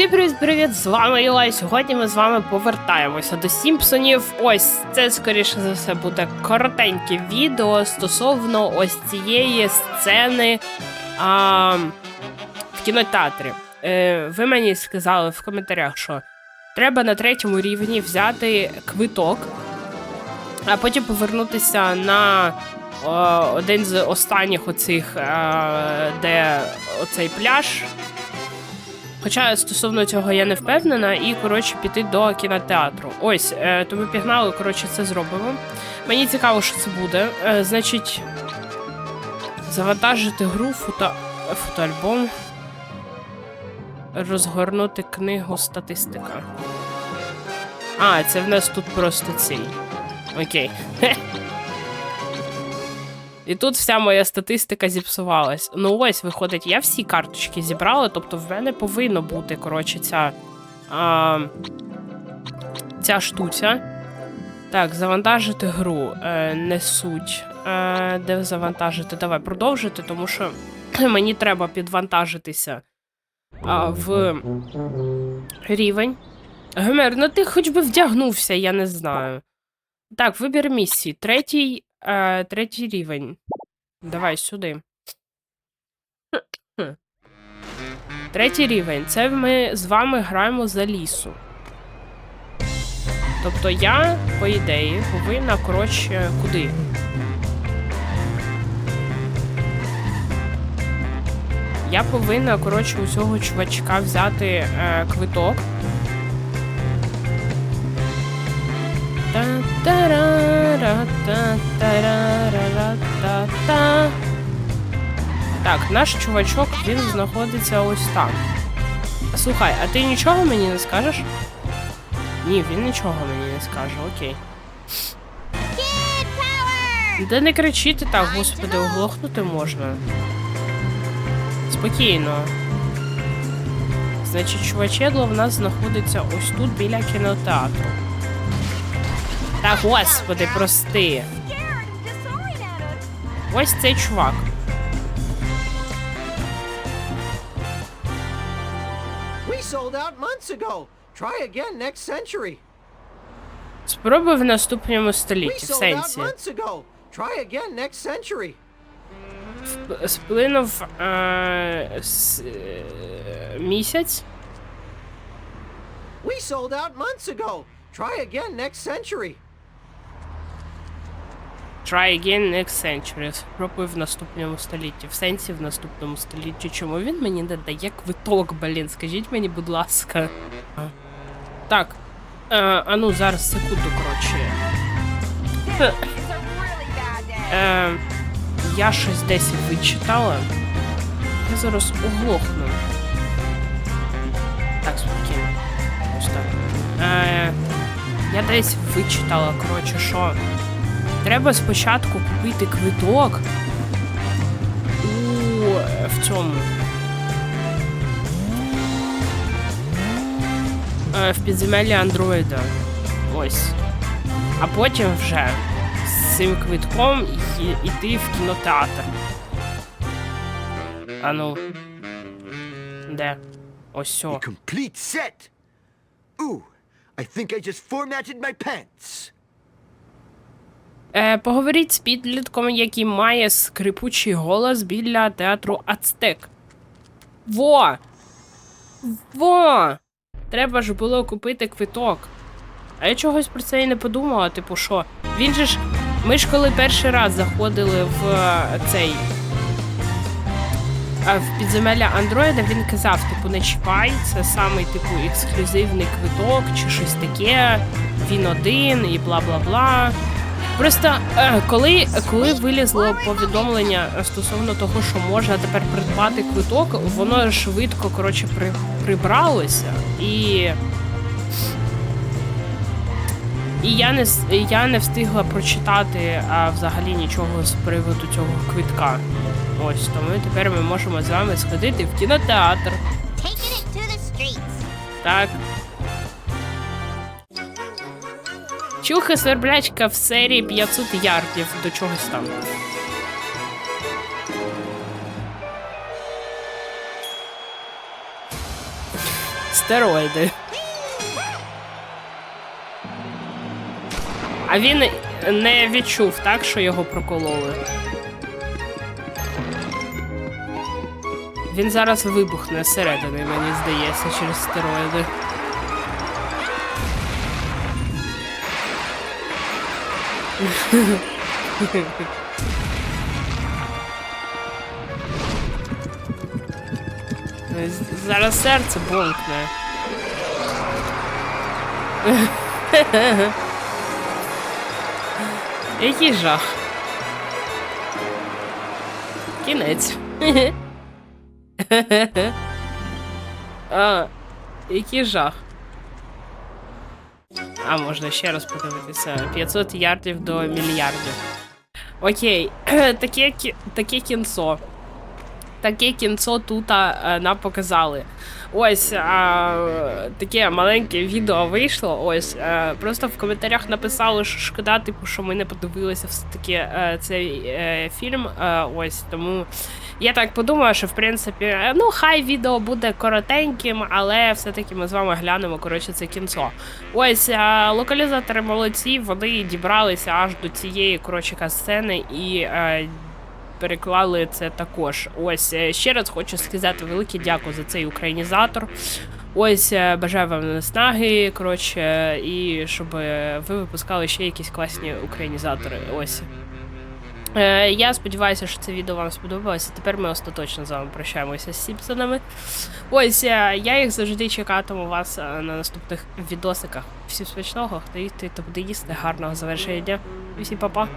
Всім привіт-привіт! З вами Іла, і сьогодні ми з вами повертаємося до Сімпсонів. Ось це, скоріше за все, буде коротеньке відео стосовно ось цієї сцени а, в кінотеатрі. Е, ви мені сказали в коментарях, що треба на третьому рівні взяти квиток, а потім повернутися на о, один з останніх оцих, е, де оцей пляж. Хоча стосовно цього я не впевнена, і коротше піти до кінотеатру. Ось, е, то ми пігнали, коротше, це зробимо. Мені цікаво, що це буде. Е, значить, завантажити гру, фото... фотоальбом, розгорнути книгу статистика. А, це в нас тут просто цей. Окей. І тут вся моя статистика зіпсувалась. Ну ось, виходить, я всі карточки зібрала, тобто в мене повинно бути, коротше, ця. А, ця штуця. Так, завантажити гру. Е, не суть. Е, де завантажити? Давай продовжити, тому що мені треба підвантажитися а, в рівень. Гомер, ну ти хоч би вдягнувся, я не знаю. Так, вибір місії. Третій, е, третій рівень. Давай сюди. Третій рівень. Це ми з вами граємо за лісу. Тобто я, по ідеї, повинна, коротше, куди? Я повинна, коротше, у цього чувачка взяти е, квиток. Та-та-ра-ра-та-та-ра-ра-та-та. Так, наш чувачок він знаходиться ось там. Слухай, а ти нічого мені не скажеш? Ні, він нічого мені не скаже, окей. Де не кричити так, господи, оглохнути можна. Спокійно. Значить, чувачедло в нас знаходиться ось тут біля кінотеатру. Та господи, прости. Ось цей чувак. We sold out months ago. Try again next century. Спробуй в наступному We столітті, в sold out сенсі. months ago. Try again next century. Сп- Сплинув е, с, е, місяць. We sold out months ago. Try again next century. Try again next century. Спробуй в наступному столітті. В сенсі в наступному столітті. Чому він мені не дає квиток, блін? Скажіть мені, будь ласка. Так. Е, а ну, зараз секунду, коротше. Е, я щось десь вичитала. Я зараз оглохну. Так, спокійно. Ось. Е, я десь вичитала, коротше, що треба спочатку купити квиток у в цьому. Е, в підземеллі андроїда. Ось. А потім вже з цим квитком йти в кінотеатр. А ну. Де? Ось сьо. Complete set. Ooh, I think I just formatted my pants. Е, поговоріть з підлітком, який має скрипучий голос біля театру Ацтек. Во! Во! Треба ж було купити квиток. А я чогось про це і не подумала, типу, що? Він же ж. Ми ж коли перший раз заходили в е, цей. е, В підземелля Андроїда він казав, типу, не чіпай, це самий типу ексклюзивний квиток чи щось таке. Він один і бла бла бла. Просто е, коли, коли вилізло повідомлення стосовно того, що можна тепер придбати квиток, воно швидко коротше при, прибралося і. І я не я не встигла прочитати а, взагалі нічого з приводу цього квитка. Ось тому тепер ми можемо з вами сходити в кінотеатр. Так. Чуха сверблячка в серії 500 ярдів до чогось там. стероїди. А він не відчув, так, що його прокололи. Він зараз вибухне зсередини, мені здається, через стероїди. Зараз серце бонкне. Який жах. Кінець. а, який жах. А, можна ще раз подивитися. 500 ярдів до мільярдів. Окей, таке, таке кінцо. Таке кінцо тут а, нам показали. Ось а, таке маленьке відео вийшло. Ось а, просто в коментарях написали, що шкода, типу, що ми не подивилися все-таки е, цей е, фільм. Е, ось тому я так подумала, що в принципі, е, ну хай відео буде коротеньким, але все-таки ми з вами глянемо коротше це кінцо. Ось а, локалізатори молодці, вони дібралися аж до цієї коротше сцени і. Е, переклали це також. Ось е, ще раз хочу сказати велике дякую за цей українізатор. Ось е, бажаю вам наснаги, коротше, і щоб е, ви випускали ще якісь класні українізатори. Ось. Я сподіваюся, що це відео вам сподобалося. Тепер ми остаточно з вами прощаємося з Сімпсонами. Ось я їх завжди чекатиму вас на наступних відосиках. Всім смачного, хто їсти, то буде їсти. Гарного завершення дня. Всім па-па.